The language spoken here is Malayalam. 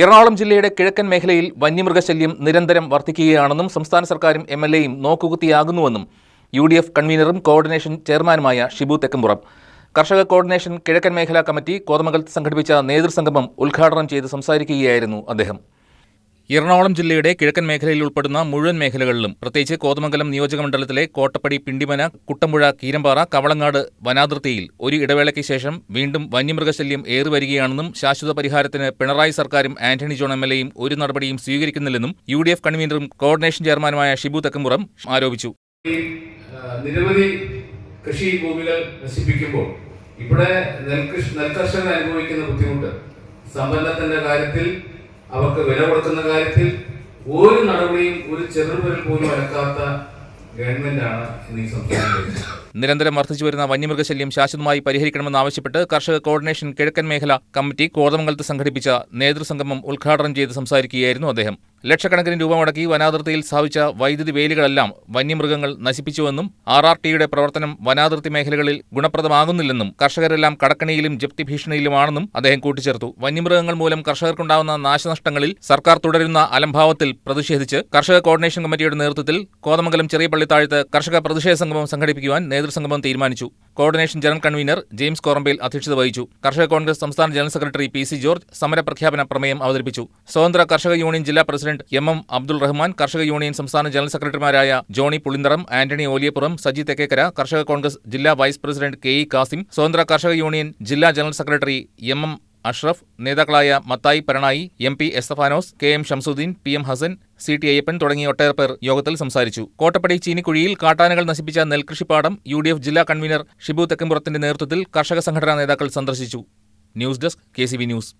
എറണാകുളം ജില്ലയുടെ കിഴക്കൻ മേഖലയിൽ വന്യമൃഗശല്യം നിരന്തരം വർദ്ധിക്കുകയാണെന്നും സംസ്ഥാന സർക്കാരും എം എൽ എയും നോക്കുകുത്തിയാകുന്നുവെന്നും യു ഡി എഫ് കൺവീനറും കോർഡിനേഷൻ ചെയർമാനുമായ ഷിബു തെക്കമ്പുറം കർഷക കോർഡിനേഷൻ കിഴക്കൻ മേഖലാ കമ്മിറ്റി കോതമംഗലത്ത് സംഘടിപ്പിച്ച നേതൃസംഗമം ഉദ്ഘാടനം ചെയ്ത് സംസാരിക്കുകയായിരുന്നു അദ്ദേഹം. എറണാകുളം ജില്ലയുടെ കിഴക്കൻ മേഖലയിൽ ഉൾപ്പെടുന്ന മുഴുവൻ മേഖലകളിലും പ്രത്യേകിച്ച് കോതമംഗലം നിയോജകമണ്ഡലത്തിലെ കോട്ടപ്പടി പിണ്ടിമന കുട്ടമ്പുഴ കീരമ്പാറ കവളങ്ങാട് വനാതിർത്തിയിൽ ഒരു ഇടവേളയ്ക്ക് ശേഷം വീണ്ടും വന്യമൃഗശല്യം ഏറിവരികയാണെന്നും ശാശ്വത പരിഹാരത്തിന് പിണറായി സർക്കാരും ആന്റണി ജോൺ എം എൽ എയും ഒരു നടപടിയും സ്വീകരിക്കുന്നില്ലെന്നും യു ഡി എഫ് കൺവീനറും കോർഡിനേഷൻ ചെയർമാനുമായ ഷിബു തെക്കമ്പുറം ആരോപിച്ചു. നിരവധി കൃഷി ഭൂമികൾ നശിപ്പിക്കുമ്പോൾ ഇവിടെ നെൽകൃഷി അനുഭവിക്കുന്ന ബുദ്ധിമുട്ട്. സമ്പന്നത്തിന്റെ കാര്യത്തിൽ അവർക്ക് വില കൊടുക്കുന്ന കാര്യത്തിൽ ഒരു നടപടിയും ഒരു ചെറുവിരൽ പോലും അലക്കാത്ത ഗവൺമെന്റാണ് ഇന്ന് ഈ സംസ്ഥാനത്ത് നിരന്തരം വർദ്ധിച്ചു വരുന്ന വന്യമൃഗശല്യം ശാശ്വതമായി പരിഹരിക്കണമെന്ന് ആവശ്യപ്പെട്ട് കർഷക കോർഡിനേഷൻ കിഴക്കൻ മേഖല കമ്മിറ്റി കോതമംഗലത്ത് സംഘടിപ്പിച്ച നേതൃസംഗമം ഉദ്ഘാടനം ചെയ്ത് സംസാരിക്കുകയായിരുന്നു അദ്ദേഹം. ലക്ഷക്കണക്കിന് രൂപ മുടക്കി വനാതിർത്തിയിൽ സ്ഥാപിച്ച വൈദ്യുതി വേലികളെല്ലാം വന്യമൃഗങ്ങൾ നശിപ്പിച്ചുവെന്നും ആർ ആർ ടിയുടെ പ്രവർത്തനം വനാതിർത്തി മേഖലകളിൽ ഗുണപ്രദമാകുന്നില്ലെന്നും കർഷകരെല്ലാം കടക്കണിയിലും ജപ്തി ഭീഷണിയിലുമാണെന്നും അദ്ദേഹം കൂട്ടിച്ചേർത്തു. വന്യമൃഗങ്ങൾ മൂലം കർഷകർക്കുണ്ടാവുന്ന നാശനഷ്ടങ്ങളിൽ സർക്കാർ തുടരുന്ന അലംഭാവത്തിൽ പ്രതിഷേധിച്ച് കർഷക കോർഡിനേഷൻ കമ്മിറ്റിയുടെ നേതൃത്വത്തിൽ കോതമംഗലം ചെറിയ പള്ളിത്താഴത്ത് കർഷക പ്രതിഷേധ സംഗമം സംഘടിപ്പിക്കുവാൻ നേതൃസംഗമം തീരുമാനിച്ചു. Coordination general convener James Korampel അധ്യക്ഷത വഹിച്ചു. കർഷക കോൺഗ്രസ് സംസ്ഥാന general secretary P C George സമരപ്രഖ്യാപന പ്രമേയം അവതരിപ്പിച്ചു. സ്വതന്ത്ര കർഷക യൂണിയൻ ജില്ലാ president M M Abdul Rahman കർഷക യൂണിയൻ സംസ്ഥാന ജനറൽ സെക്രട്ടറിമാരായ ജോണി പുളിന്തറം ആന്റണി ഓലിയപ്പുറം സജി തെക്കേക്കര കർഷക കോൺഗ്രസ് ജില്ലാ vice president K E Kasim സ്വതന്ത്ര കർഷക യൂണിയൻ ജില്ലാ general secretary M M Ashraf നേതാക്കളായ Mathai Paranayi M P Esthappanos K M Shamsuddin P M Hassan C T Ayyappan തുടങ്ങിയ ഒട്ടേറെ പേർ യോഗത്തിൽ സംസാരിച്ചു. കോട്ടപ്പടി ചീനിക്കുഴിയിൽ കാട്ടാനകൾ നശിപ്പിച്ച നെൽകൃഷിപ്പാടം യു ഡി എഫ് ജില്ലാ കൺവീനർ ഷിബു തെക്കമ്പുറത്തിന്റെ നേതൃത്വത്തിൽ കർഷക സംഘടനാ നേതാക്കൾ സന്ദർശിച്ചു. News desk K news.